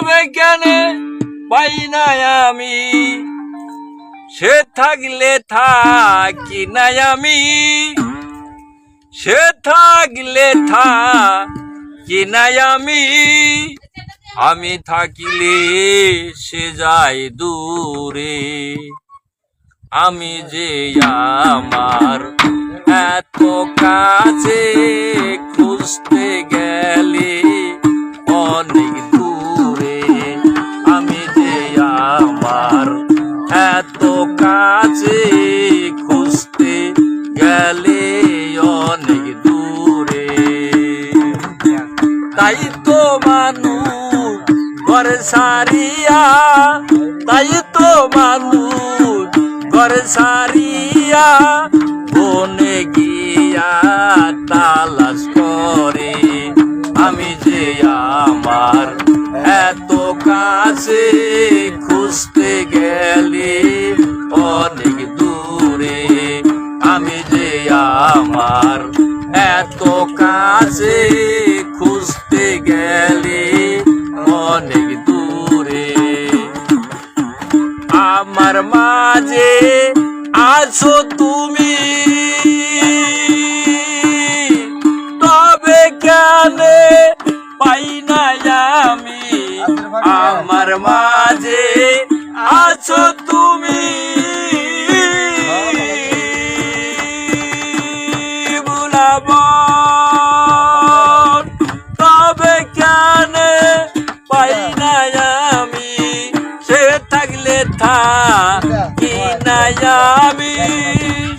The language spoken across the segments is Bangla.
তবে কেন? পাই না আমি। সে থাকলে থাকি না আমি। সে থাকলে থাকি না আমি। আমি থাকিলে সে যায় দূরে। আমি যে আমার এত কাছে খুঁজতে গেলে আমার এত কাছে খুঁজতে গেলে অনেক দূরে। তাই তো মানুষ ঘর সারিয়া, তাই তো মানুষ ঘর সারিয়া, বনে গিয়া তালাশ করে। আমি যে আমার কাছে খুঁজতে গেলে অনেক দূরে। আমি যে আমার এত কাছে খুঁজতে গেলে অনেক দূরে। আমার মাঝে আছো তুমি আমার মাঝে আছো তুমি। বুলাবো তবে কেন পাই না আমি? সে থাকলে থাকি না আমি।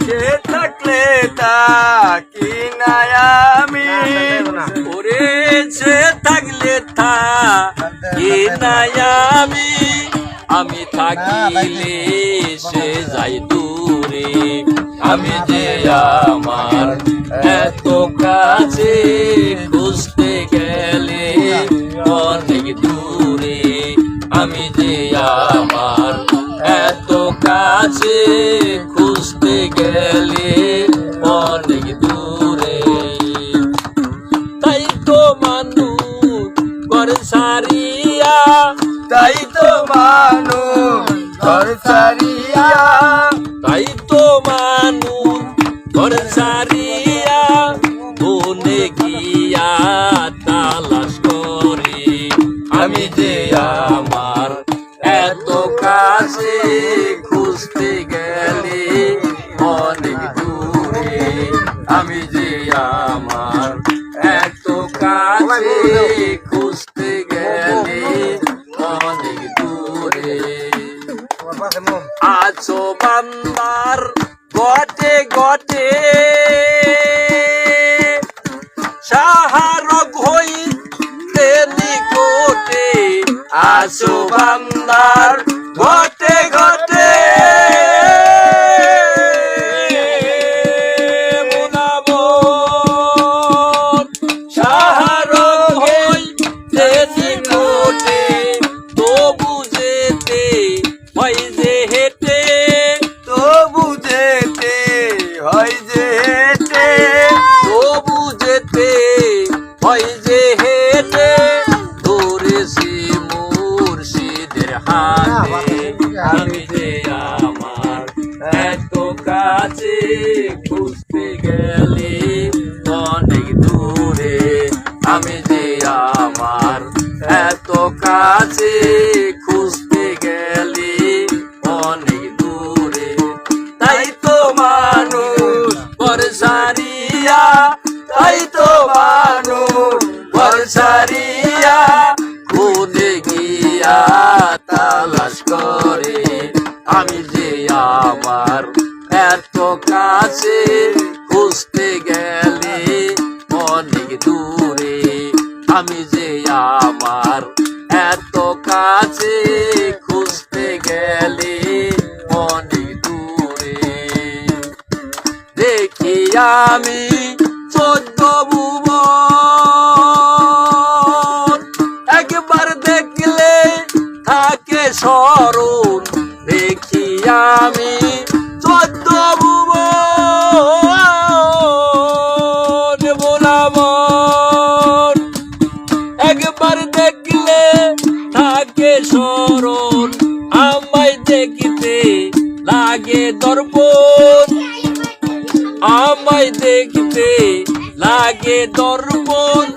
সে থাকলে তা কি নাই আমি ওরে সে থাকলে আমি আমি থাকিলে সে যাই দূরে আমি যে আমার এত কাছে খুঁজতে গেলে অনেক দূরে আমি যে আমার এত কাছে খুঁজতে গেলে অনেক তাই তো মানুষ ঘর তাই তো মানুষ ঘর বনে গিয়া তালাশ করে। আমি যে আমার এত কাছে খুঁজতে গেলে অনেক দূরে, আমি যে দূরে আছো বান্দার গটে গটে। সাহারক হইতে নিকটে আছো বান্দার হয় যে হেঁটে তবু যেতে হয় যে হেঁটে। তবু যেতে হয় যে হেঁটে ধরেছি মুর্শিদের হাতে। আমি যে আমার এত কাছে খুঁজতে গেলে অনেক দূরে আমি যে আমার এত কাছে খুঁজতে করে, আমি যে আমার এত কাছে, খুঁজতে গেলে অনেক দূরে। আমি যে আমার এত কাছে, খুঁজতে গেলে অনেক দূরে। দেখি আমি থাকে স্মরণ, দেখি আমি চোদ্দ ভুবন বলাবন একবার দেখলে থাকে চরণ আমায় দেখিতে লাগে দর্পণ। আমায় দেখতে লাগে দর্পণ।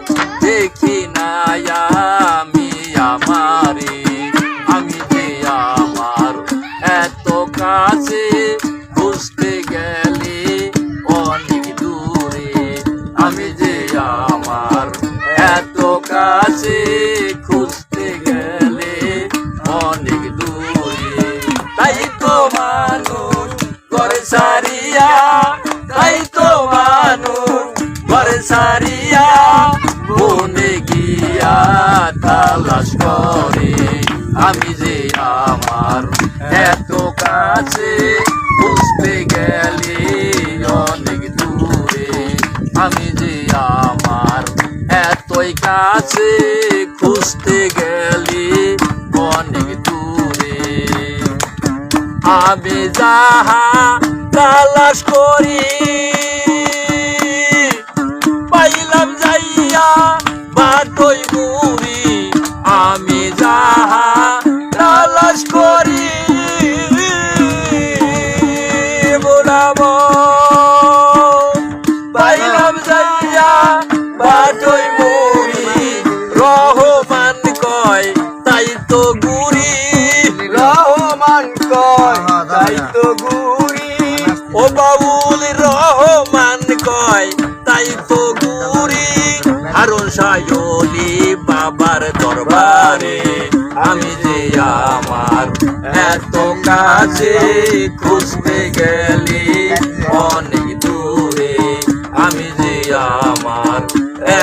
কাছে বুঝতে গেলে অনেক দূরে। আমি যে আমার এত কাছে খুঁজতে গেলে অনেক দূরে। তাই তো মানুষ করে সারিয়া তাই তো মানুষ করে সারিয়া বনে গিয়া তালাশ করে। আমি যে আমার এত কাছে বুঝতে গেলে অনেক দূরে। আমি যে আমার এতই কাছে, খুঁজতে গেলে অনেক দূরে। আমি যাহা তালাশ করি, পাইলাম যাইয়া বাটই মুড়ি। আমি যাহা তালাশ করি সায়লি বাবার দরবারে, আমি যে আমার এত কাছে খুঁজতে গেলি অনেক দূরে, আমি যে আমার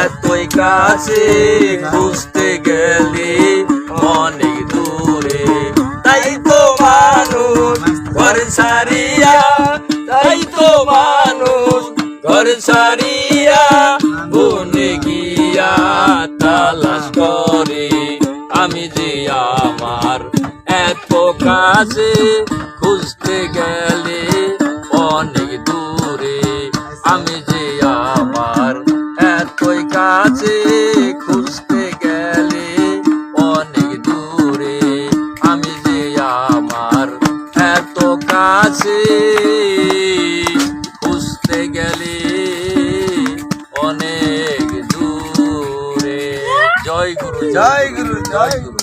এতই কাছে খুঁজতে গেলি অনেক দূরে। তাই তো মানুষ ঘর সারিয়া তাই তো মানুষ ঘর সারিয়া কাছে খুঁজতে গেলে অনেক দূরে। আমি যে আমার এতই কাছে খুঁজতে গেলে অনেক দূরে। আমি যে আমার এত কাছে খুঁজতে গেলে অনেক দূরে। জয় গুরু জয় গুরু জয় গুরু।